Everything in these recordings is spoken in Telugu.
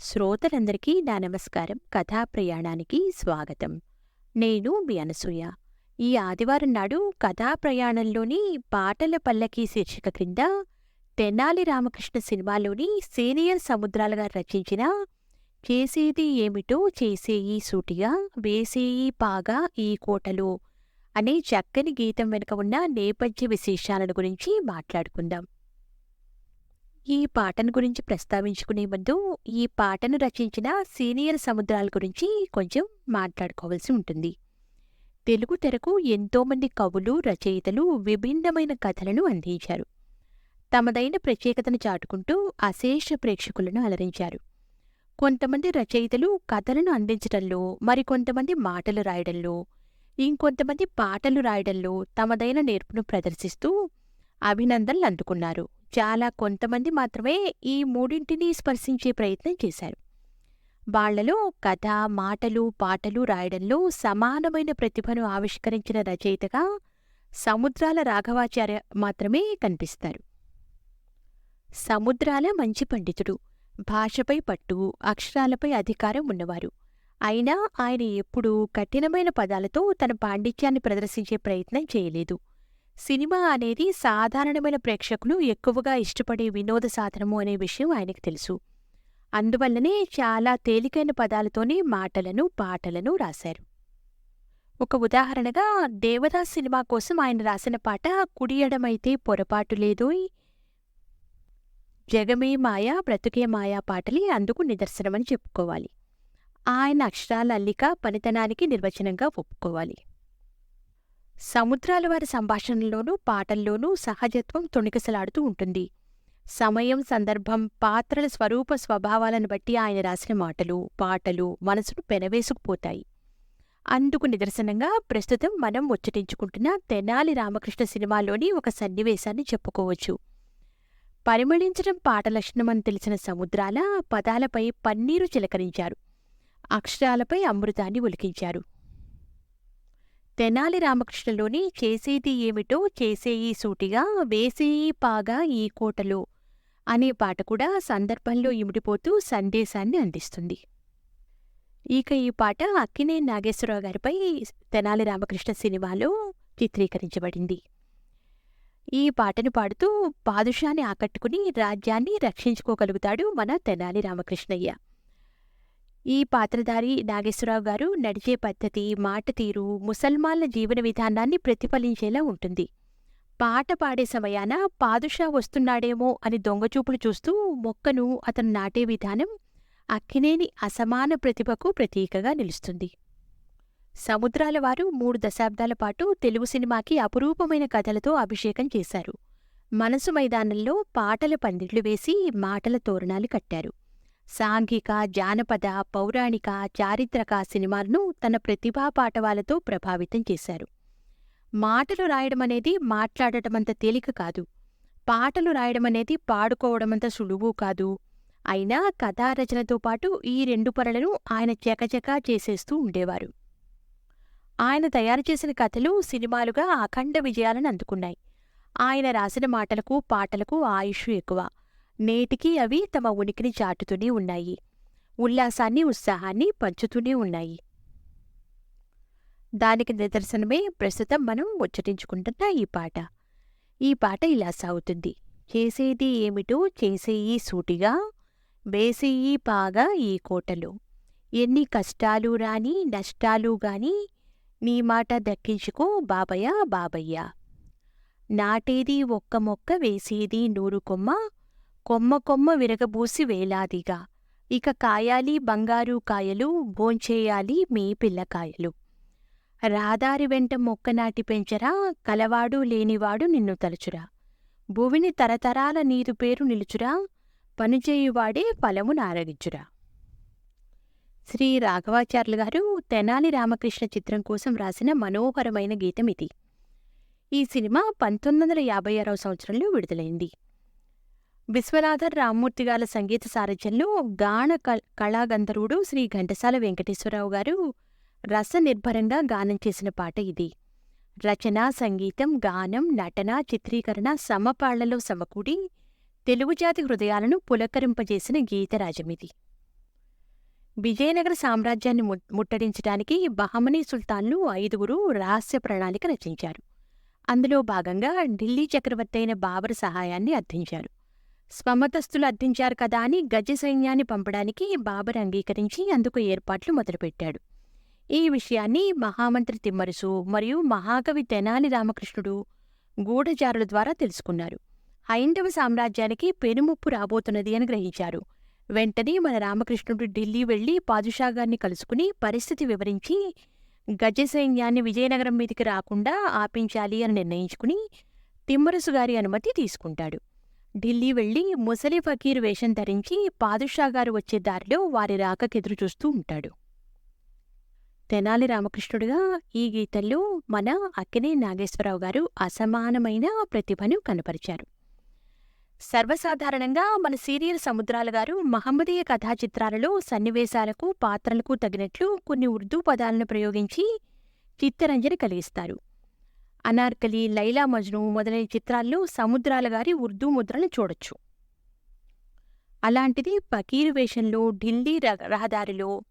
శ్రోతలందరికీ నా నమస్కారం. కథా ప్రయాణానికి స్వాగతం. నేను మీ అనసూయ. ఈ ఆదివారం నాడు కథా ప్రయాణంలోని పాటల పల్లకి శీర్షిక క్రింద తెనాలి రామకృష్ణ సినిమాలోని సీనియర్ సముద్రాల గారు రచించిన చేసేది ఏమిటో చేసేయి సూటిగా వేసేయి పాగా ఈ కోటలో అనే చక్కని గీతం వెనుక ఉన్న నేపథ్య విశేషాలను గురించి మాట్లాడుకుందాం. ఈ పాటను గురించి ప్రస్తావించుకునే ముందు ఈ పాటను రచించిన సీనియర్ సముద్రాల గురించి కొంచెం మాట్లాడుకోవాల్సి ఉంటుంది. తెలుగు తెరకు ఎంతోమంది కవులు రచయితలు విభిన్నమైన కథలను అందించారు. తమదైన ప్రత్యేకతను చాటుకుంటూ అశేష ప్రేక్షకులను అలరించారు. కొంతమంది రచయితలు కథలను అందించడంలో మరికొంతమంది మాటలు రాయడంలో ఇంకొంతమంది పాటలు రాయడంలో తమదైన నేర్పును ప్రదర్శిస్తూ అభినందనలు అందుకున్నారు. చాలా కొంతమంది మాత్రమే ఈ మూడింటిని స్పర్శించే ప్రయత్నం చేశారు. వాళ్ళలో కథ మాటలు పాటలు రాయడంలో సమానమైన ప్రతిభను ఆవిష్కరించిన రచయితగా సముద్రాల రాఘవాచార్య మాత్రమే కనిపిస్తారు. సముద్రాల మంచి పండితుడు భాషపై పట్టు అక్షరాలపై అధికారం ఉన్నవారు. అయినా ఆయన ఎప్పుడూ కఠినమైన పదాలతో తన పాండిత్యాన్ని ప్రదర్శించే ప్రయత్నం చేయలేదు. సినిమా అనేది సాధారణమైన ప్రేక్షకులు ఎక్కువగా ఇష్టపడే వినోద సాధనము అనే విషయం ఆయనకు తెలుసు. అందువల్లనే చాలా తేలికైన పదాలతోనే మాటలను పాటలను రాశారు. ఒక ఉదాహరణగా దేవదాస్ సినిమా కోసం ఆయన రాసిన పాట కుడియడమైతే పొరపాటు లేదోయ్ జగమే మాయా బ్రతుకే మాయా పాటలే అందుకు నిదర్శనమని చెప్పుకోవాలి. ఆయన అక్షరాల అల్లిక పనితనానికి నిర్వచనంగా ఒప్పుకోవాలి. సముద్రాల వారి సంభాషణల్లోనూ పాటల్లోనూ సహజత్వం తొణికిసలాడుతూ ఉంటుంది. సమయం సందర్భం పాత్రల స్వరూప స్వభావాలను బట్టి ఆయన రాసిన మాటలు పాటలు మనసును పెనవేసుకుపోతాయి. అందుకు నిదర్శనంగా ప్రస్తుతం మనం ముచ్చటించుకుంటున్న తెనాలి రామకృష్ణ సినిమాలోని ఒక సన్నివేశాన్ని చెప్పుకోవచ్చు. పరిమళించడం పాట లక్షణమని తెలిసిన సముద్రాల పదాలపై పన్నీరు చిలకరించారు. అక్షరాలపై అమృతాన్ని ఒలికించారు. తెనాలి రామకృష్ణలోని చేసేది ఏమిటో చేసేయి సూటిగా వేసేయి పాగా ఈ కోటలో అనే పాట కూడా సందర్భంలో ఇమిడిపోతూ సందేశాన్ని అందిస్తుంది. ఇక ఈ పాట అక్కినే నాగేశ్వరరావు గారిపై తెనాలి రామకృష్ణ సినిమాలో చిత్రీకరించబడింది. ఈ పాటను పాడుతూ పాదుషాన్ని ఆకట్టుకుని రాజ్యాన్ని రక్షించుకోగలుగుతాడు మన తెనాలి రామకృష్ణయ్య. ఈ పాత్రధారి నాగేశ్వరరావు గారు నడిచే పద్ధతి మాట తీరు ముసల్మాన్ల జీవన విధానాన్ని ప్రతిఫలించేలా ఉంటుంది. పాట పాడే సమయాన పాదుషా వస్తున్నాడేమో అని దొంగచూపులు చూస్తూ మొక్కను అతను నాటే విధానం అక్కినేని అసమాన ప్రతిభకు ప్రతీకగా నిలుస్తుంది. సముద్రాల వారు మూడు దశాబ్దాల పాటు తెలుగు సినిమాకి అపురూపమైన కథలతో అభిషేకం చేశారు. మనసు మైదానంలో పాటల పందిళ్ళు వేసి మాటల తోరణాలు కట్టారు. సాంఘిక జానపద పౌరాణిక చారిత్రక సినిమాలను తన ప్రతిభా పాటవాలతో ప్రభావితం చేశారు. మాటలు రాయడమనేది మాట్లాడటమంత తేలిక కాదు. పాటలు రాయడమనేది పాడుకోవడమంత సులువు కాదు. అయినా కథారచనతో పాటు ఈ రెండు పనులను ఆయన చకచకా చేసేస్తూ ఉండేవారు. ఆయన తయారు చేసిన కథలు సినిమాలుగా అఖండ విజయాలను అందుకున్నాయి. ఆయన రాసిన మాటలకు పాటలకు ఆయుష్ ఎక్కువ. నేటికీ అవి తమ ఉనికిని చాటుతూనే ఉన్నాయి. ఉల్లాసాన్ని ఉత్సాహాన్ని పంచుతూనే ఉన్నాయి. దానికి నిదర్శనమే ప్రస్తుతం మనం ముచ్చటించుకుంటున్న ఈ పాట. ఈ పాట ఇలా సాగుతుంది. చేసేది ఏమిటో చేసేయి సూటిగా వేసేయి పాగా ఈ కోటలో. ఎన్ని కష్టాలు రాని నష్టాలు గాని నీ మాట దక్కించుకో బాబయ్య బాబయ్య. నాటేది ఒక్క మొక్క వేసేది నూరు కొమ్మ కొమ్మ కొమ్మ విరగబూసి వేలాదిగా. ఇక కాయాలి బంగారు కాయలు భోంచేయాలి మీ పిల్లకాయలు రాదారి వెంట మొక్కనాటి పెంచరా కలవాడు లేనివాడు నిన్ను తలచురా. భూమిని తరతరాల నీరు పేరు నిలుచురా పనిచేయువాడే ఫలము నారగించురా శ్రీ రాఘవాచార్యులు గారు తెనాలి రామకృష్ణ చిత్రం కోసం రాసిన మనోహరమైన గీతం ఇది ఈ సినిమా పంతొమ్మిది వందల యాభై ఆరవ సంవత్సరంలో విడుదలైంది. విశ్వనాథర్ రామ్మూర్తి గారి సంగీత సారథ్యంలో గాన కళాగంధర్వుడు శ్రీ ఘంటసాల వెంకటేశ్వరరావు గారు రసనిర్భరంగా గానం చేసిన పాట ఇది. రచన సంగీతం గానం నటన చిత్రీకరణ సమపాళ్ళలో సమకూడి తెలుగు జాతి హృదయాలను పులకరింపజేసిన గీతరాజమిది. విజయనగర సామ్రాజ్యాన్ని ముట్టడించడానికి బహమనీ సుల్తాన్లు ఐదుగురు రహస్య ప్రణాళిక రచించారు. అందులో భాగంగా ఢిల్లీ చక్రవర్తి అయిన బాబర్ సహాయాన్ని అర్థించారు స్వమతస్థులు అర్థించారు కదా అని గజ సైన్యాన్ని పంపడానికి బాబర్ అంగీకరించి అందుకు ఏర్పాట్లు మొదలుపెట్టాడు. ఈ విషయాన్ని మహామంత్రి తిమ్మరుసు మరియు మహాకవి తెనాలి రామకృష్ణుడు గూఢచారుల ద్వారా తెలుసుకున్నారు. హైందవ సామ్రాజ్యానికి పెనుముప్పు రాబోతున్నది అని గ్రహించారు. వెంటనే మన రామకృష్ణుడు ఢిల్లీ వెళ్ళి పాదుషాగారిని కలుసుకుని పరిస్థితి వివరించి గజ సైన్యాన్ని విజయనగరం మీదికి రాకుండా ఆపించాలి అని నిర్ణయించుకుని తిమ్మరసు గారి అనుమతి తీసుకుంటాడు. ఢిల్లీ వెళ్ళి ముసలి ఫకీరు వేషం ధరించి పాదుషాగారు వచ్చే దారిలో వారి రాకకెదురు చూస్తూ ఉంటాడు. తెనాలి రామకృష్ణుడుగా ఈ గీతల్లో మన అక్కినే నాగేశ్వరరావు గారు అసమానమైన ప్రతిభను కనపరిచారు. సర్వసాధారణంగా మన సీరియల్ సముద్రాల గారు మహమ్మదీయ కథా చిత్రాలలో సన్నివేశాలకు పాత్రలకు తగినట్లు కొన్ని ఉర్దూ పదాలను ప్రయోగించి చిత్తరంజన కలిగిస్తారు. అనార్కలి లైలా మజ్ను మొదలైన చిత్రాల్లో సముద్రాల గారి ఉర్దూ ముద్రను చూడొచ్చు. అలాంటిది పకీరు వేషంలో ఢిల్లీ రహదారిలో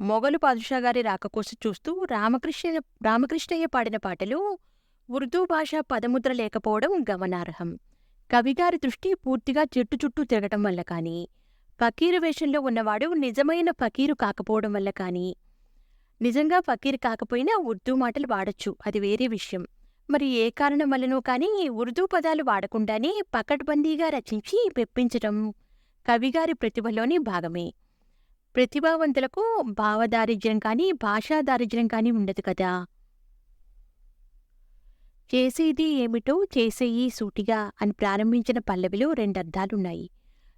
మొగలు పాదుషా గారి రాక కోసం చూస్తూ రామకృష్ణ రామకృష్ణయ్య పాడిన పాటలు ఉర్దూ భాష పదముద్ర లేకపోవడం గమనార్హం. కవిగారి దృష్టి పూర్తిగా చెట్టు చుట్టూ తిరగటం వల్ల కానీ ఫకీరు వేషంలో ఉన్నవాడు నిజమైన ఫకీరు కాకపోవడం వల్ల కానీ నిజంగా ఫకీర్ కాకపోయినా ఉర్దూ మాటలు వాడొచ్చు. అది వేరే విషయం. మరి ఏ కారణం వల్లనో కానీ ఉర్దూ పదాలు వాడకుండానే పకడ్బందీగా రచించి మెప్పించటం కవిగారి ప్రతిభలోని భాగమే. ప్రతిభావంతులకు భావదారిద్ర్యం కానీ భాషా దారిద్ర్యం కానీ ఉండదు కదా. చేసేది ఏమిటో చేసేయి సూటిగా అని ప్రారంభించిన పల్లవిలో రెండర్థాలున్నాయి.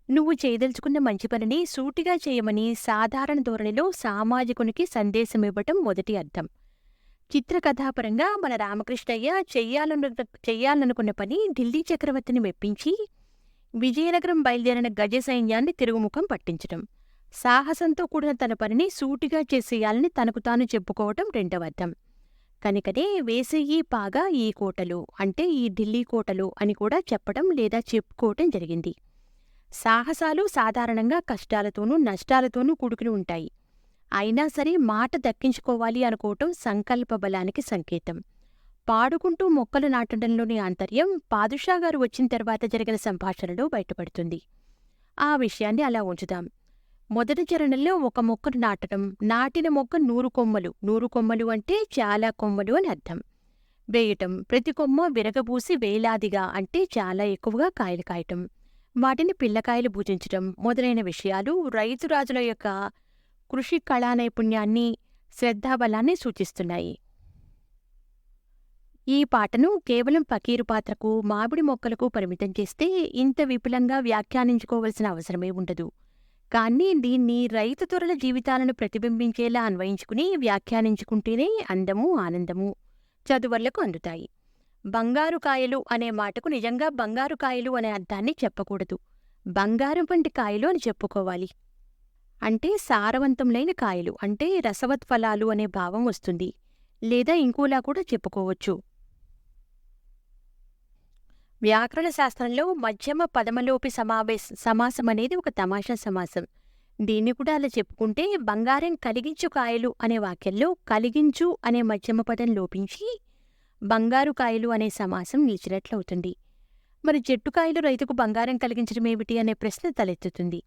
నువ్వు చేయదలుచుకున్న మంచి పనిని సూటిగా చేయమని సాధారణ ధోరణిలో సామాజికునికి సందేశమివ్వటం మొదటి అర్థం. చిత్రకథాపరంగా మన రామకృష్ణయ్య చెయ్యాలను చెయ్యాలనుకున్న పని ఢిల్లీ చక్రవర్తిని మెప్పించి విజయనగరం బయలుదేరిన గజ సైన్యాన్ని తిరుగుముఖం పట్టించటం. సాహసంతో కూడిన తన పనిని సూటిగా చేసేయాలని తనకు తాను చెప్పుకోవటం రెండవ అర్థం. కనుకనే వేసేయి పాగా ఈ కోటలు అంటే ఈ ఢిల్లీ కోటలు అని కూడా చెప్పడం లేదా చెప్పుకోవటం జరిగింది. సాహసాలు సాధారణంగా కష్టాలతోనూ నష్టాలతోనూ కూడుకుని ఉంటాయి. అయినా సరే మాట దక్కించుకోవాలి అనుకోవటం సంకల్ప బలానికి సంకేతం. పాడుకుంటూ మొక్కలు నాటడంలోని ఆంతర్యం పాదుషాగారు వచ్చిన తర్వాత జరిగిన సంభాషణలో బయటపడుతుంది. ఆ విషయాన్ని అలా ఉంచుదాం. మొదటి చరణంలో ఒక మొక్కను నాటడం నాటిన మొక్క నూరు కొమ్మలు. నూరు కొమ్మలు అంటే చాలా కొమ్మలు అని అర్థం. వేయటం ప్రతి కొమ్మ విరగబూసి వేలాదిగా అంటే చాలా ఎక్కువగా కాయలు కాయటం. వాటిని పిల్లకాయలు పూజించడం మొదలైన విషయాలు రైతు రాజుల యొక్క కృషి కళా నైపుణ్యాన్ని శ్రద్ధాబలాన్ని సూచిస్తున్నాయి. ఈ పాటను కేవలం పకీరు పాత్రకు మామిడి మొక్కలకు పరిమితం చేస్తే ఇంత విపులంగా వ్యాఖ్యానించుకోవలసిన అవసరమే ఉండదు. కానీ దీన్ని రైతు తొరల జీవితాలను ప్రతిబింబించేలా అన్వయించుకుని వ్యాఖ్యానించుకుంటేనే అందము ఆనందము చదువర్లకు అందుతాయి. బంగారు కాయలు అనే మాటకు నిజంగా బంగారు కాయలు అనే అర్థాన్ని చెప్పకూడదు. బంగారం వంటి కాయలు అని చెప్పుకోవాలి. అంటే సారవంతంలైన కాయలు అంటే రసవత్ఫలాలు అనే భావం వస్తుంది. లేదా ఇంకోలా కూడా చెప్పుకోవచ్చు. వ్యాకరణ శాస్త్రంలో మధ్యమ పదమలోపి సమావేశ సమాసం అనేది ఒక తమాషా సమాసం. దీన్ని కూడా అలా చెప్పుకుంటే బంగారం కలిగించు కాయలు అనే వాక్యంలో కలిగించు అనే మధ్యమ పదం లోపించి బంగారు కాయలు అనే సమాసం నిలిచినట్లవుతుంది మరి చెట్టుకాయలు రైతుకు బంగారం కలిగించడం ఏమిటి అనే ప్రశ్న తలెత్తుతుంది.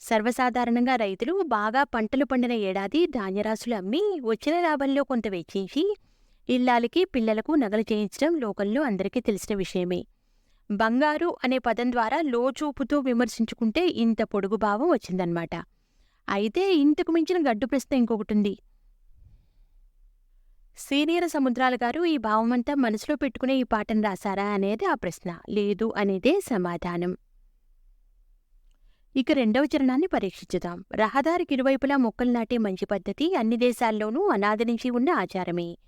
సర్వసాధారణంగా రైతులు బాగా పంటలు పండిన ఏడాది ధాన్యరాశులు అమ్మి వచ్చిన లాభంలో కొంత వెచ్చించి ఇల్లాలకి పిల్లలకు నగలు చేయించడం లోకంలో అందరికీ తెలిసిన విషయమే. బంగారు అనే పదం ద్వారా లోచూపుతో విమర్శించుకుంటే ఇంత పొడుగు భావం వచ్చిందన్నమాట. అయితే ఇంతకు మించిన గడ్డు ప్రశ్న ఇంకొకటుంది సీనియర్ సముద్రాల గారు ఈ భావమంతా మనసులో పెట్టుకునే ఈ పాటను రాశారా అనేది ఆ ప్రశ్న. లేదు అనేదే సమాధానం. ఇక రెండవ చరణాన్ని పరీక్షించుదాం. రహదారికి ఇరువైపులా మొక్కలు నాటే మంచి పద్ధతి అన్ని దేశాల్లోనూ అనాది నుంచి ఉన్న ఆచారమే.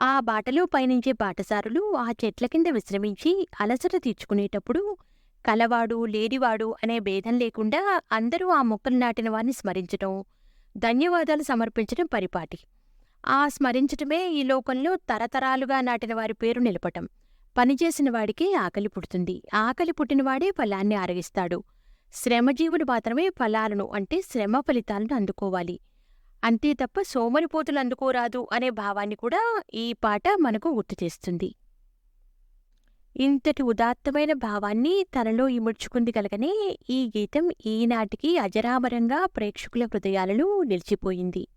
ఆ బాటలో పయనించే బాటసారులు ఆ చెట్ల కింద విశ్రమించి అలసట తీర్చుకునేటప్పుడు కలవాడు లేడివాడు అనే భేదం లేకుండా అందరూ ఆ మొక్కలు నాటిన వారిని స్మరించటం ధన్యవాదాలు సమర్పించడం పరిపాటి. ఆ స్మరించటమే ఈ లోకంలో తరతరాలుగా నాటిన వారి పేరు నిలపటం. పనిచేసిన వాడికి ఆకలి పుడుతుంది. ఆకలి పుట్టినవాడే ఫలాన్ని ఆరగిస్తాడు. శ్రమజీవుడు మాత్రమే ఫలాలను అంటే శ్రమ ఫలితాలను అందుకోవాలి. అంతే తప్ప సోమరిపోతులు అందుకోరాదు అనే భావాన్ని కూడా ఈ పాట మనకు గుర్తు చేస్తుంది. ఇంతటి ఉదాత్తమైన భావాన్ని తనలో ఇముడ్చుకుంది కలగనే ఈ గీతం ఈనాటికి అజరామరంగా ప్రేక్షకుల హృదయాలలో నిలిచిపోయింది.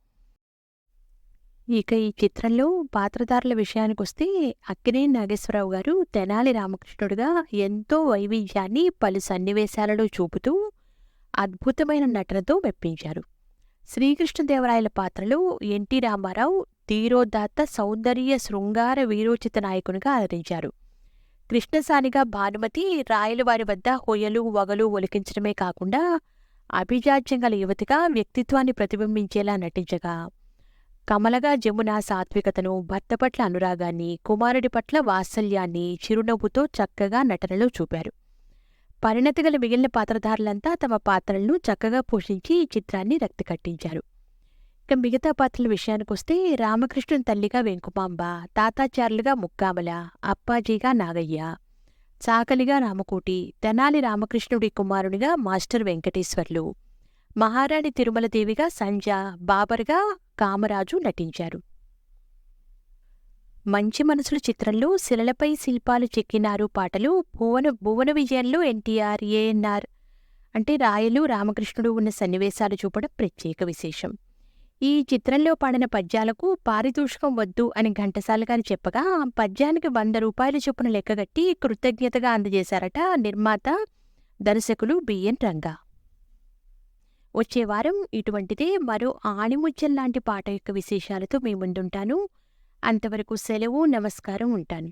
ఇక ఈ చిత్రంలో పాత్రధారుల విషయానికొస్తే అక్కినే నాగేశ్వరరావు గారు తెనాలి రామకృష్ణుడిగా ఎంతో వైవిధ్యాన్ని పలు సన్నివేశాలలో చూపుతూ అద్భుతమైన నటనతో మెప్పించారు. శ్రీకృష్ణదేవరాయల పాత్రలో ఎన్టీ రామారావు ధీరోదాత్త సౌందర్య శృంగార వీరోచిత నాయకునిగా అలరించారు. కృష్ణసానిగా భానుమతి రాయలవారి వద్ద హొయలు వగలు ఒలికించడమే కాకుండా అభిజాత్యం గల యువతిగా వ్యక్తిత్వాన్ని ప్రతిబింబించేలా నటించగా కమలగా జమున సాత్వికతను భర్త పట్ల అనురాగాన్ని కుమారుడి పట్ల వాత్సల్యాన్ని చిరునవ్వుతో చక్కగా నటనలో చూపారు. పరిణతిగల మిగిలిన పాత్రధారులంతా తమ పాత్రలను చక్కగా పోషించి ఈ చిత్రాన్ని రక్తి కట్టించారు ఇక మిగతా పాత్రల విషయానికొస్తే రామకృష్ణుని తల్లిగా వెంకుమాంబ తాతాచార్యులుగా ముక్కామల అప్పాజీగా నాగయ్య చాకలిగా రామకోటి తెనాలి రామకృష్ణుడి కుమారునిగా మాస్టర్ వెంకటేశ్వర్లు మహారాణి తిరుమలదేవిగా సంజ బాబర్గా కామరాజు నటించారు. మంచి మనసుల చిత్రంలో శిలలపై శిల్పాలు చెక్కినారు పాటలు భువన భువన విజయంలో ఎన్టీఆర్ ఏఎన్ఆర్ అంటే రాయలు రామకృష్ణుడు ఉన్న సన్నివేశాలు చూపడం ప్రత్యేక విశేషం. ఈ చిత్రంలో పాడిన పద్యాలకు పారితోషికం వద్దు అని ఘంటసాల గారు చెప్పగా ఆ పద్యానికి వంద రూపాయల చొప్పున లెక్కగట్టి కృతజ్ఞతగా అందజేశారట నిర్మాత దర్శకులు బిఎన్ రంగా. వచ్చే వారం ఇటువంటిదే మరో ఆణిముత్యం లాంటి పాట యొక్క విశేషాలతో మీ ముందుంటాను. అంతవరకు సెలవు నమస్కారం ఉంటాను.